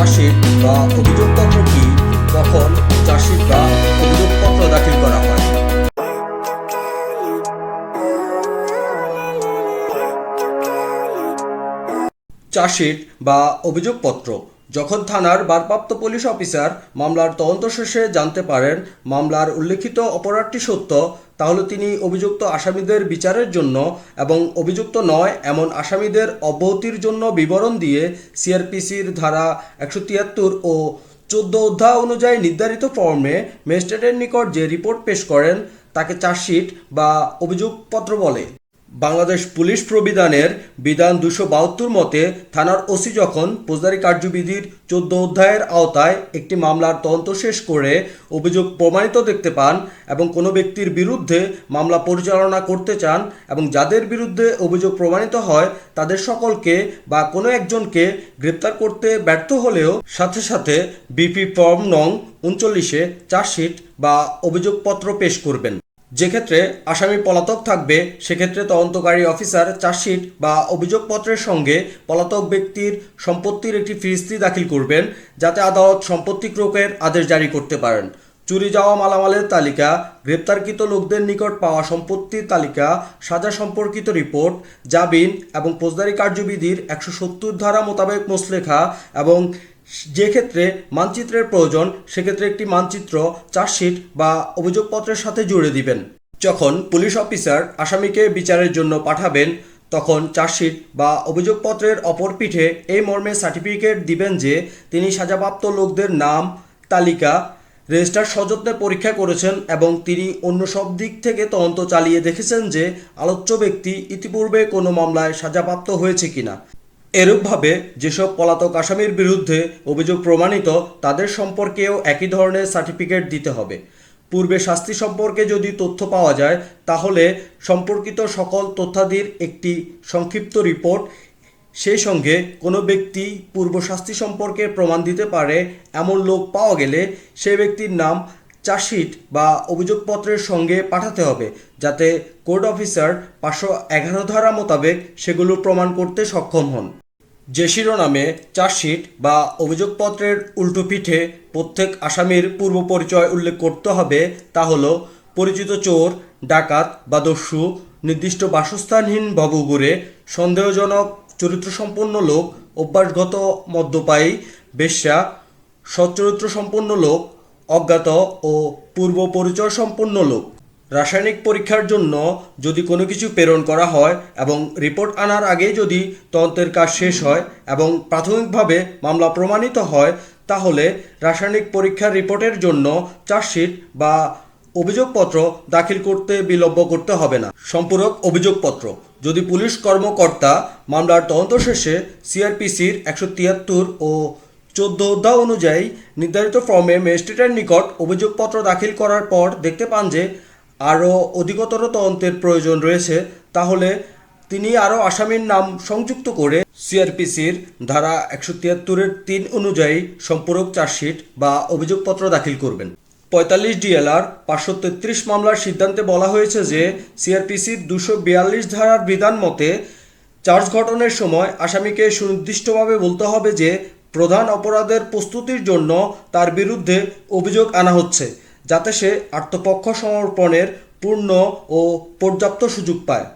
Chargesheet বা অভিযোগপত্র কি? কখন চাষির বা অভিযোগপত্র দাখিল করা হয়? চাষির বা অভিযোগপত্র যখন থানার ভারপ্রাপ্ত পুলিশ অফিসার মামলার তদন্ত শেষে জানতে পারেন মামলার উল্লেখিত অপরাধটি সত্য, তাহলে তিনি অভিযুক্ত আসামিদের বিচারের জন্য এবং অভিযুক্ত নয়, এমন আসামিদের অব্যাহতির জন্য বিবরণ দিয়ে সিআরপিসির ধারা একশো তিয়াত্তর ও চোদ্দ অধ্যায় অনুযায়ী নির্ধারিত ফর্মে ম্যাজিস্ট্রেটের নিকট যে রিপোর্ট পেশ করেন, তাকে চার্জশিট বা অভিযোগপত্র বলে। বাংলাদেশ পুলিশ প্রবিধানের বিধান দুশো বাহাত্তর মতে থানার ওসি যখন ফৌজদারি কার্যবিধির চোদ্দ অধ্যায়ের আওতায় একটি মামলার তদন্ত শেষ করে অভিযোগ প্রমাণিত দেখতে পান এবং কোনো ব্যক্তির বিরুদ্ধে মামলা পরিচালনা করতে চান এবং যাদের বিরুদ্ধে অভিযোগ প্রমাণিত হয়, তাদের সকলকে বা কোনো একজনকে গ্রেপ্তার করতে ব্যর্থ হলেও সাথে সাথে বিপি ফর্ম নং উনচল্লিশে চার্জশিট বা অভিযোগপত্র পেশ করবেন। যেক্ষেত্রে আসামি পলাতক থাকবে, সেক্ষেত্রে তদন্তকারী অফিসার চার্জশিট বা অভিযোগপত্রের সঙ্গে পলাতক ব্যক্তির সম্পত্তির একটি ফিরিস্তি দাখিল করবেন, যাতে আদালত সম্পত্তি ক্রোকের আদেশ জারি করতে পারেন। চুরি যাওয়া মালামালের তালিকা, গ্রেপ্তারকৃত লোকদের নিকট পাওয়া সম্পত্তির তালিকা, সাজা সম্পর্কিত রিপোর্ট, জামিন এবং ফৌজদারি কার্যবিধির একশো সত্তর ধারা মোতাবেক মোসলেখা এবং যে ক্ষেত্রে মানচিত্রের প্রয়োজন, সেক্ষেত্রে একটি মানচিত্র, চার্জশিট বা অভিযোগপত্রের সাথে জুড়ে দিবেন। যখন পুলিশ অফিসার আসামিকে বিচারের জন্য পাঠাবেন, তখন চার্জশিট বা অভিযোগপত্রের অপর পিঠে এই মর্মে সার্টিফিকেট দিবেন যে তিনি সাজাপ্রাপ্ত লোকদের নাম, তালিকা, রেজিস্টার সযত্নে পরীক্ষা করেছেন এবং তিনি অন্য সব দিক থেকে তদন্ত চালিয়ে দেখেছেন যে আলোচ্য ব্যক্তি ইতিপূর্বে কোনো মামলায় সাজাপ্রাপ্ত হয়েছে কিনা। এরূপভাবে যেসব পলাতক আসামির বিরুদ্ধে অভিযোগ প্রমাণিত, তাদের সম্পর্কেও একই ধরনের সার্টিফিকেট দিতে হবে। পূর্বে শাস্তি সম্পর্কে যদি তথ্য পাওয়া যায়, তাহলে সম্পর্কিত সকল তথ্যাদির একটি সংক্ষিপ্ত রিপোর্ট। সেই সঙ্গে কোনো ব্যক্তি পূর্ব শাস্তি সম্পর্কে প্রমাণ দিতে পারে, এমন লোক পাওয়া গেলে সেই ব্যক্তির নাম চার্জশিট বা অভিযোগপত্রের সঙ্গে পাঠাতে হবে, যাতে কোর্ট অফিসার পাঁচশো এগারো ধারা মোতাবেক সেগুলো প্রমাণ করতে সক্ষম হন। যে শিরোনামে চার্জশিট বা অভিযোগপত্রের উল্টো পিঠে প্রত্যেক আসামির পূর্ব পরিচয় উল্লেখ করতে হবে, তা হল পরিচিত চোর, ডাকাত বা দস্যু, নির্দিষ্ট বাসস্থানহীন ভবঘুরে সন্দেহজনক চরিত্রসম্পন্ন লোক, অভ্যাসগত মদ্যপায়ী, বেশ্যা সচ্চরিত্র সম্পন্ন লোক অজ্ঞাত ও পূর্ব পরিচয় সম্পন্ন লোক। রাসায়নিক পরীক্ষার জন্য যদি কোনো কিছু প্রেরণ করা হয় এবং রিপোর্ট আনার আগেই যদি তদন্তের কাজ শেষ হয় এবং প্রাথমিকভাবে মামলা প্রমাণিত হয়, তাহলে রাসায়নিক পরীক্ষার রিপোর্টের জন্য চার্জশিট বা অভিযোগপত্র দাখিল করতে বিলম্ব করতে হবে না। সম্পূরক অভিযোগপত্র। যদি পুলিশ কর্মকর্তা মামলার তদন্ত শেষে সিআরপিসির একশো তিয়াত্তর ও চোদ্দ অধ্যায় অনুযায়ী নির্ধারিত ফর্মে ম্যাজিস্ট্রেটের নিকট অভিযোগপত্র দাখিল করার পর দেখতে পান যে আরও অধিকতর তদন্তের প্রয়োজন রয়েছে, তাহলে তিনি আরও আসামির নাম সংযুক্ত করে সিআরপিসির ধারা একশো তিয়াত্তরের তিন অনুযায়ী সম্পূরক চার্জশিট বা অভিযোগপত্র দাখিল করবেন। পঁয়তাল্লিশ ডিএলআর পাঁচশো তেত্রিশ মামলার সিদ্ধান্তে বলা হয়েছে যে সিআরপিসির দুশো বিয়াল্লিশ ধারার বিধান মতে চার্জ গঠনের সময় আসামিকে সুনির্দিষ্টভাবে বলতে হবে যে প্রধান অপরাধের প্রস্তুতির জন্য তার বিরুদ্ধে অভিযোগ আনা হচ্ছে, যাতে সে আত্মপক্ষ সমর্পণের পূর্ণ ও পর্যাপ্ত সুযোগ পায়।